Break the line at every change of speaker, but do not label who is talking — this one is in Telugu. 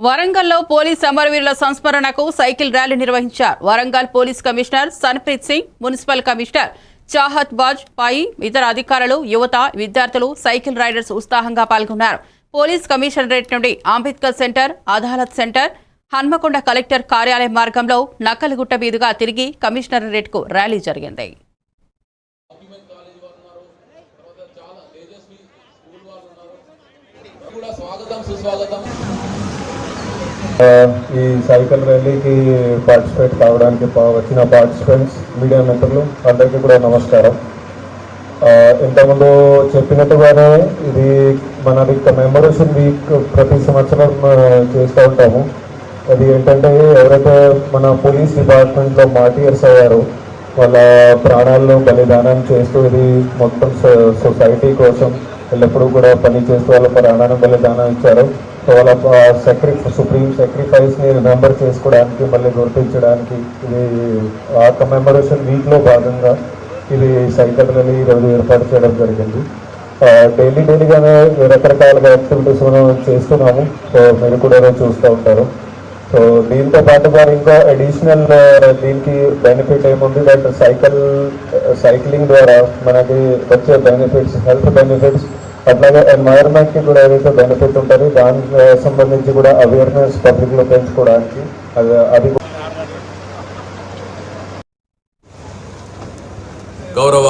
వరంగల్లో పోలీస్ అమరవీరుల సంస్మరణకు సైకిల్ ర్యాలీ నిర్వహించారు. Warangal police commissioner Sanpreet Singh municipal commissioner Chahat Bajpai ఇతర అధికారులు యువత విద్యార్థులు సైకిల్ రైడర్స్ ఉత్సాహంగా పాల్గొన్నారు. పోలీస్ కమిషనరేట్ నుండి Ambedkar centre Adalat centre Hanmakonda collector కార్యాలయం మార్గంలో నక్కలగుట్ట మీదుగా తిరిగి కమిషనరేట్కు ర్యాలీ జరిగింది.
కూడా స్వాగతం సుస్వాగతం.
ఈ సైకిల్ ర్యాలీకి పార్టిసిపేట్ కావడానికి వచ్చిన పార్టిసిపెంట్స్ మీడియా మిత్రులు అందరికీ కూడా నమస్కారం. ఇంతకుముందు చెప్పినట్టుగానే ఇది మనది కమెమరేషన్ వీక్ ప్రతి సంవత్సరం చేస్తూ ఉంటాము. అది ఏంటంటే ఎవరైతే మన పోలీస్ డిపార్ట్మెంట్లో మార్టియర్స్ అయ్యారో వాళ్ళ ప్రాణాలను బలిదానం చేస్తూ ఇది మొత్తం సొ- సొసైటీ కోసం ఎల్లప్పుడూ కూడా పని చేస్తూ వాళ్ళ ప్రాణాలను బలిదానం ఇచ్చారు. వాళ్ళ సెక్రిఫ్ సుప్రీం సెక్రిఫైస్ని రిమెంబర్ చేసుకోవడానికి మళ్ళీ గుర్తించడానికి ఇది ఆ కమెమరేషన్ వీక్లో భాగంగా ఇది సైకిల్ ర్యాలీ ఈరోజు ఏర్పాటు చేయడం జరిగింది. డైలీ డైలీగానే రకరకాలుగా యాక్టివిటీస్ మనం చేస్తున్నాము. సో మీరు కూడా చూస్తూ ఉంటారు. సో దీంతో పాటుగా ఇంకా అడిషనల్ దీనికి బెనిఫిట్ ఏముంది? దట్ సైకిల్ సైక్లింగ్ ద్వారా మనకి వచ్చే బెనిఫిట్స్ హెల్త్ బెనిఫిట్స్ అట్లాగే environment కూడా ఏదైతే బెనిఫిట్ ఉంటుంది దానికి సంబంధించి కూడా అవేర్నెస్ పబ్లిక్లో పెంచుకోవడానికి అది అది
గౌరవ